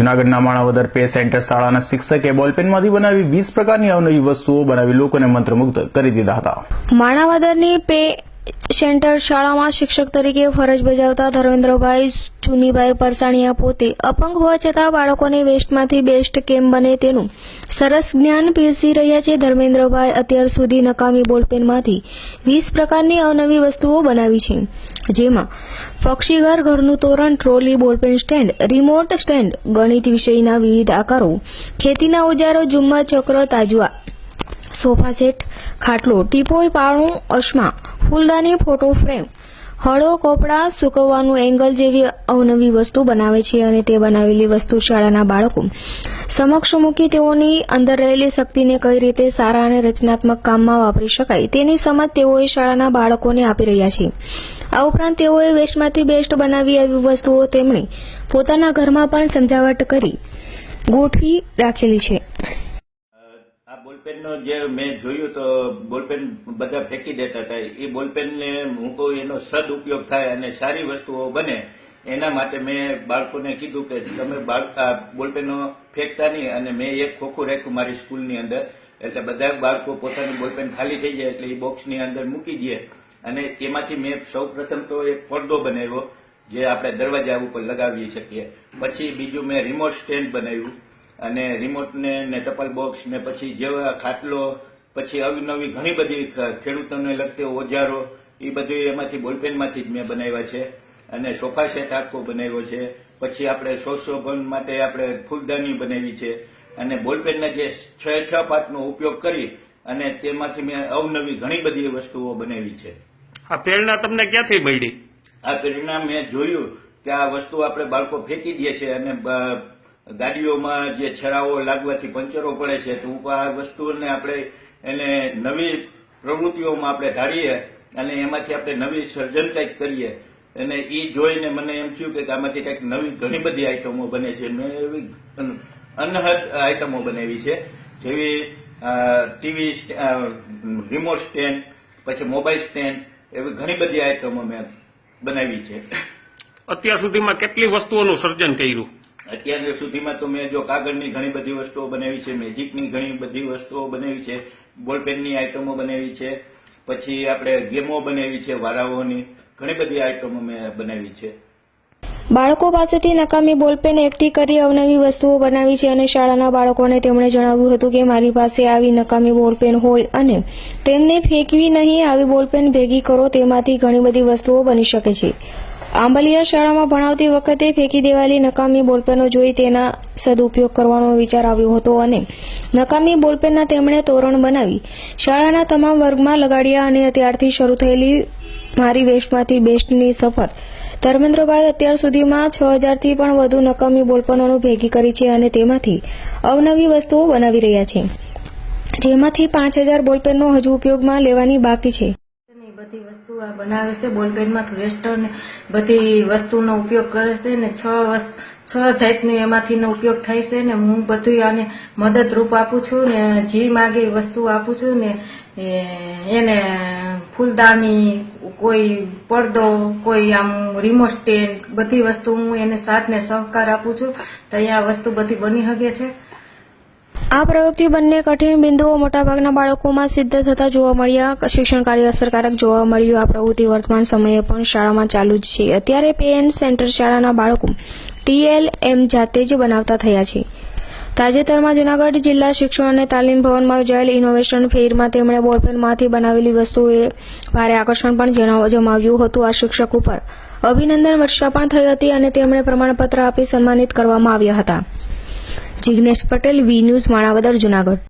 જૂનાગઢના Manavadar pay centre શાળાના શિક્ષકે બોલપેનમાંથી બનાવી વીસ પ્રકારની અવનવી વસ્તુઓ બનાવી લોકોને મંત્રમુગ્ધ કરી દીધા હતા. માણાવદરની પે સેન્ટર શાળામાં શિક્ષક તરીકે ફરજ બજાવતા ધર્મેન્દ્રભાઈ ચુનીભાઈ પરસાણીયા પોતે અપંગ હોવા છતાં બાળકોને વેસ્ટમાંથી બેસ્ટ કેમ બને તેનું સરસ જ્ઞાન પીરસી રહ્યા છે ધર્મેન્દ્રભાઈ અત્યાર સુધી નકામી બોલપેનમાંથી વીસ પ્રકારની અવનવી વસ્તુઓ બનાવી છે, જેમાં પક્ષીઘર ઘરનું તોરણ, trolley, ballpen stand, remote stand, ગણિત વિષયના વિવિધ આકારો, ખેતીના ઓજારો, જુમ્મા ચક્ર તાજવા સોફા સેટ, ખાટલો, ટીપોય પાળું અશ્મા, ફૂલદાની ફોટો ફ્રેમ. હળો કપડાં સૂકવવાનું એંગલ જેવી અવનવી વસ્તુ બનાવે છે અને તે બનાવેલી વસ્તુ શાળાના બાળકો સમક્ષ મૂકી તેઓની અંદર રહેલી શક્તિને કઈ રીતે સારા અને રચનાત્મક કામમાં વાપરી શકાય તેની સમજ તેઓએ શાળાના બાળકોને આપી રહ્યા છે. આ ઉપરાંત તેઓએ વેસ્ટમાંથી બેસ્ટ બનાવી આવી વસ્તુઓ તેમણે પોતાના ઘરમાં પણ સમજાવટ કરી ગોઠવી રાખેલી છે. બોલપેનનો જે મેં જોયું તો બોલપેન બધા ફેંકી દેતા હતા. એ બોલપેનને હું કહું એનો સદઉપયોગ થાય અને સારી વસ્તુઓ બને. એના માટે મેં બાળકોને કીધું કે તમે બાળક આ બોલપેનો ફેંકતા નહીં અને મેં એક ખોખું રાખ્યું મારી સ્કૂલની અંદર. એટલે બધા બાળકો પોતાની બોલપેન ખાલી થઈ જાય એટલે એ બોક્સની અંદર મૂકી દે. અને એમાંથી મેં સૌ પ્રથમ તો એક પડદો બનાવ્યો, જે આપણે દરવાજા ઉપર લગાવી શકીએ પછી બીજું મેં રિમોટ સ્ટેન્ડ બનાવ્યું. અને રિમોટ ને ટપાલ બોક્સ ને પછી જેવા ખાટલો પછી અવનવી ઘણી બધી ખેડૂતોને લગતી ઓજારો એ બધું એમાંથી બોલપેનમાંથી જ મેં બનાવ્યા છે. અને સોફા સેટ આખો બનાવ્યો છે. પછી આપણે સોશોભન માટે આપણે ફૂલદાની બનાવી છે. અને બોલપેનના જે છ છ પાટનો ઉપયોગ કરી અને તેમાંથી મેં અવનવી ઘણી બધી વસ્તુઓ બનાવી છે. આ પ્રેરણા તમને ક્યાંથી મળી? આ પ્રેરણા મેં જોયું કે આ વસ્તુ આપણે બાળકો ફેંકી દે છે અને ગાડીઓમાં જે છરાઓ લાગવાથી પંચરો પડે છે, તો આ વસ્તુઓને આપણે એને નવી પ્રવૃત્તિઓમાં આપણે ધારીએ અને એમાંથી આપણે નવી સર્જન કંઈક કરીએ. અને એ જોઈને મને એમ થયું કે આમાંથી કંઈક નવી ઘણી બધી આઈટમો બને છે. મેં એવી અન- અનહદ આઈટમો બનાવી છે. જેવી ટીવી રિમોટ સ્ટેન્ડ, પછી મોબાઈલ સ્ટેન્ડ, એવી ઘણી બધી આઈટમો મેં બનાવી છે. અત્યાર સુધીમાં કેટલી વસ્તુઓનું સર્જન કર્યું? અત્યાર સુધીમાં તો મેં જો કાગળની ઘણી બધી વસ્તુઓ બનાવી છે, મેજિકની ઘણી બધી વસ્તુઓ બનાવી છે, બોલપેનની આઈટમો બનાવી છે, પછી આપણે ગેમો બનાવી છે, વારાઓની ઘણી બધી આઈટમો મેં બનાવી છે. બાળકો પાસેથી નકામી બોલપેન એકઠી કરી અવનવી વસ્તુઓ બનાવી છે અને શાળાના બાળકોને તેમણે જણાવ્યું હતું કે મારી પાસે આવી નકામી બોલપેન હોય અને તેમને ફેંકવી નહીં, આવી બોલપેન ભેગી કરો, તેમાંથી ઘણી બધી વસ્તુઓ બની શકે છે. આંબલિયા શાળામાં ભણાવતી વખતે ફેંકી દેવાયેલી નકામી બોલપેનો જોઈ તેના સદુપયોગ કરવાનો વિચાર આવ્યો હતો અને નકામી બોલપેનના તેમણે તોરણ બનાવી શાળાના તમામ વર્ગમાં લગાડ્યા અને ત્યારથી શરૂ થયેલી મારી વેસ્ટમાંથી બેસ્ટની સફર ધર્મેન્દ્રભાઈ અત્યાર સુધીમાં છ હજારથી પણ વધુ નકામી બોલપેનોનો ભેગી કરી છે અને તેમાંથી અવનવી વસ્તુઓ બનાવી રહ્યા છે. જેમાંથી પાંચ હજાર બોલપેનનો હજુ ઉપયોગમાં લેવાની બાકી છે. બધી વસ્તુ આ બનાવે છે. બોલપેનમાંથી વેસ્ટર્ન બધી વસ્તુનો ઉપયોગ કરે છે ને છ છ જાતની એમાંથીનો ઉપયોગ થાય છે ને હું બધું આને મદદરૂપ આપું છું ને જે માગે વસ્તુ આપું છું ને એને ફૂલદાની કોઈ પડદો, કોઈ આમ રિમોટ સ્ટેન્ડ બધી વસ્તુ હું એને સાથને સહકાર આપું છું. તો અહીંયા વસ્તુ બધી બની શકે છે. આ પ્રયોગથી બંને કઠિન બિંદુઓ મોટાભાગના બાળકોમાં સિદ્ધ થતા જોવા મળ્યા. શિક્ષણ કાર્ય અસરકારક જોવા મળ્યું. આ પ્રવૃત્તિ વર્તમાન સમયે પણ શાળામાં ચાલુ જ છે. અત્યારે પેએન સેન્ટર શાળાના બાળકો ટીએલએમ જાતે જ બનાવતા થયા છે. તાજેતરમાં જૂનાગઢ જિલ્લા શિક્ષણ અને તાલીમ ભવનમાં યોજાયેલ ઇનોવેશન ફેરમાં તેમણે બોલપેનમાંથી બનાવેલી વસ્તુઓએ ભારે આકર્ષણ પણ જમાવ્યું હતું આ શિક્ષક ઉપર. અભિનંદન વર્ષા પણ થઈ હતી અને તેમણે પ્રમાણપત્ર આપી સન્માનિત કરવામાં આવ્યા હતા. Jignesh Patel V news Manavadar Junagadh.